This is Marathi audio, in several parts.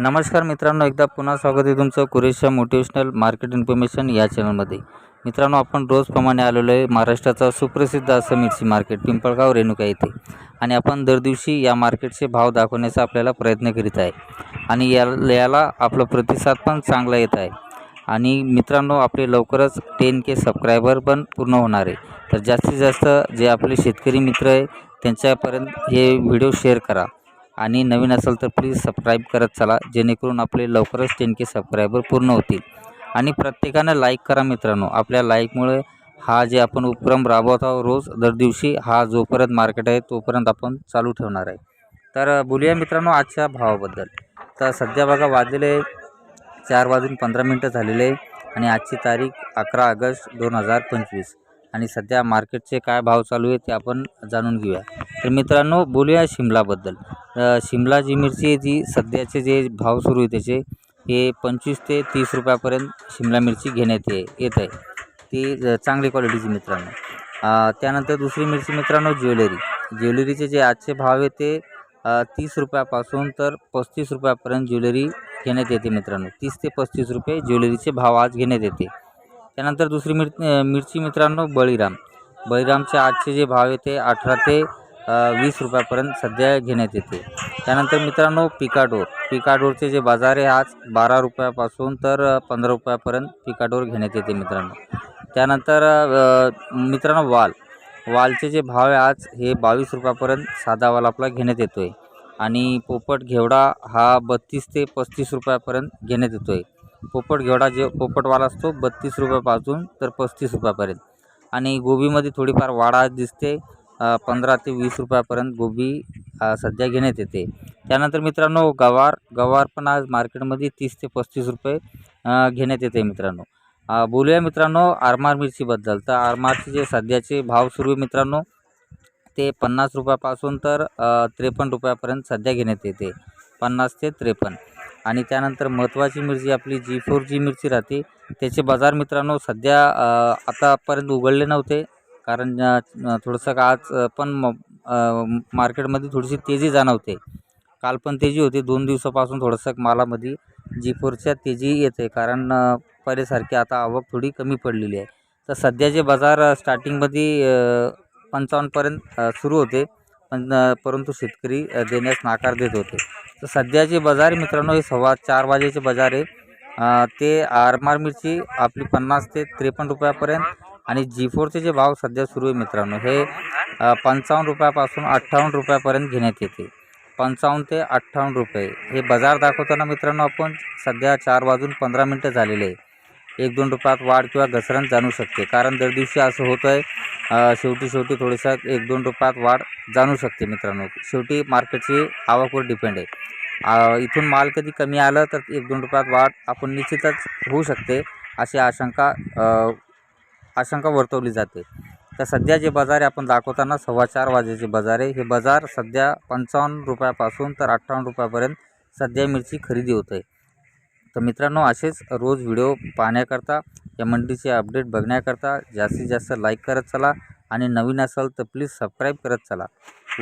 नमस्कार मित्रांनो एकदा पुन्हा स्वागत आहे तुमचं कुरेशा मोटिवेशनल मार्केट इन्फॉर्मेशन या चॅनलमध्ये मित्रांनो आपण रोजप्रमाणे आलेलो आहे महाराष्ट्राचा सुप्रसिद्ध असं मिरची मार्केट पिंपळगाव रेणुका येथे. आणि आपण दर दिवशी या मार्केटचे भाव दाखवण्याचा आपल्याला प्रयत्न करीत आहे. आणि या याला आपला प्रतिसाद पण चांगला येत आहे. आणि मित्रांनो आपले लवकरच टेन के सबस्क्रायबर पण पूर्ण होणार आहे. तर जास्तीत जास्त जे आपले शेतकरी मित्र आहे त्यांच्यापर्यंत हे व्हिडिओ शेअर करा. आणि नवीन असेल तर प्लीज सबस्क्राईब करत चला जेणेकरून आपले लवकरच टेन के सबस्क्रायबर पूर्ण होतील. आणि प्रत्येकानं लाईक करा मित्रांनो. आपल्या लाईकमुळे हा जे आपण उपक्रम राबवत आहोत रोज दर दिवशी हा जोपर्यंत मार्केट आहे तोपर्यंत आपण चालू ठेवणार आहे. तर बोलूया मित्रांनो आजच्या भावाबद्दल. तर सध्या बघा वाजलेले चार वाजून पंधरा मिनटं झालेले आहे आणि आजची तारीख अकरा ऑगस्ट दोन हजार पंचवीस. आणि सध्या मार्केटचे काय भाव चालू आहे ते आपण जाणून घेऊया. तर मित्रांनो बोलूया शिमलाबद्दल. शिमला जी मिरची आहे जी सध्याचे जे भाव सुरू आहे त्याचे हे पंचवीस ते तीस रुपयापर्यंत शिमला मिरची घेण्यात ये येत आहे. ती चांगली क्वालिटीची मित्रांनो. त्यानंतर दुसरी मिरची मित्रांनो ज्वेलरी. ज्वेलरीचे जे आजचे भाव आहे ते तीस रुपयापासून तर पस्तीस रुपयापर्यंत ज्वेलरी घेण्यात येते मित्रांनो. तीस ते पस्तीस रुपये ज्वेलरीचे भाव आज घेण्यात येते. त्यानंतर दुसरी मिर मिरची मित्रांनो बळीराम. बळीरामचे आजचे जे भाव आहे ते अठरा ते वीस रुपयापर्यंत सध्या घेण्यात येते. त्यानंतर मित्रांनो पिकाडोर. पिकाडोरचे जे बाजार आहे आज बारा रुपयापासून तर पंधरा रुपयापर्यंत पिकाडोर घेण्यात येते मित्रांनो. त्यानंतर मित्रांनो वाल. वालचे जे भाव आहे आज हे बावीस रुपयापर्यंत साधा वाल आपला घेण्यात येतो आहे आणि पोपट घेवडा हा बत्तीस ते पस्तीस रुपयापर्यंत घेण्यात येतो आहे पोपट घेवडा जे पोपटवाला असतो बत्तीस रुपयापासून तर पस्तीस रुपयापर्यंत. आणि गोबीमध्ये थोडीफार वाढ दिसते पंधरा ते वीस रुपयापर्यंत गोबी सध्या घेण्यात येते. त्यानंतर मित्रांनो गवार गवार पण आज मार्केटमध्ये तीस ते पस्तीस रुपये घेण्यात येते मित्रांनो. बोलूया मित्रांनो आरमार मिरचीबद्दल. तर आरमारचे जे सध्याचे भाव सुरू आहे मित्रांनो ते पन्नास रुपयापासून तर त्रेपन्न रुपयापर्यंत सध्या घेण्यात येते. पन्नास ते त्रेपन्न. आणि त्यानंतर महत्त्वाची मिरची आपली जी फोर जी मिरची राहते त्याचे बाजार मित्रांनो सध्या आतापर्यंत उघडले नव्हते. कारण थोडंसं का आज पण म मार्केटमध्ये थोडीशी तेजी जाणवते. काल पण तेजी होती. दोन दिवसापासून थोडंसं मालामध्ये जी फोरच्या तेजी येते. कारण अ, पहिल्यासारखी आता आवक थोडी कमी पडलेली आहे. तर सध्याचे बाजार स्टार्टिंगमध्ये पंचावन्नपर्यंत सुरू होते. पण परंतु शेतकरी देण्यास नकार देत होते. तर सध्याचे बाजार मित्रांनो हे सव्वा चार वाजेचे बाजार आहे. ते आरमार मिरची आपली पन्नास ते त्रेपन्न रुपयापर्यंत आणि जी फोरचे जे भाव सध्या सुरू आहे मित्रांनो हे पंचावन्न रुपयापासून अठ्ठावन्न रुपयापर्यंत घेण्यात येते. पंचावन्न ते अठ्ठावन्न रुपये. हे बाजार दाखवताना मित्रांनो आपण सध्या चार वाजून पंधरा मिनटं झालेले आहे. एक दोन रुपयात वाढ किंवा घसरण जाणू शकते. कारण दर दिवशी असं होतं आहे शेवटी शेवटी थोडीसा एक दोन रुपयात वाढ जाणू शकते मित्रांनो. शेवटी मार्केटची आवकवर डिपेंड आहे. इथून माल कधी कमी आलं तर एक दोन रुपयात वाढ आपण निश्चितच होऊ शकते अशी आशंका आशंका वर्तवली जाते. तर सध्या जे बाजार आहे आपण दाखवताना सव्वा चार वाजेचे बाजार आहे. हे बाजार सध्या पंचावन्न रुपयापासून तर अठ्ठावन्न रुपयापर्यंत सध्या मिरची खरेदी होत आहे. तर मित्रांनो असेच रोज व्हिडिओ पाहण्याकरता या मंडीचे अपडेट बघण्याकरता जास्तीत जास्त लाईक करत चला आणि नवीन असाल तर प्लीज सबस्क्राईब करत चला.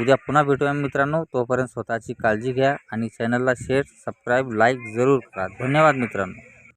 उद्या पुन्हा भेटूया मित्रांनो. तोपर्यंत स्वतःची काळजी घ्या आणि चॅनलला शेअर सबस्क्राईब लाईक जरूर करा. धन्यवाद मित्रांनो.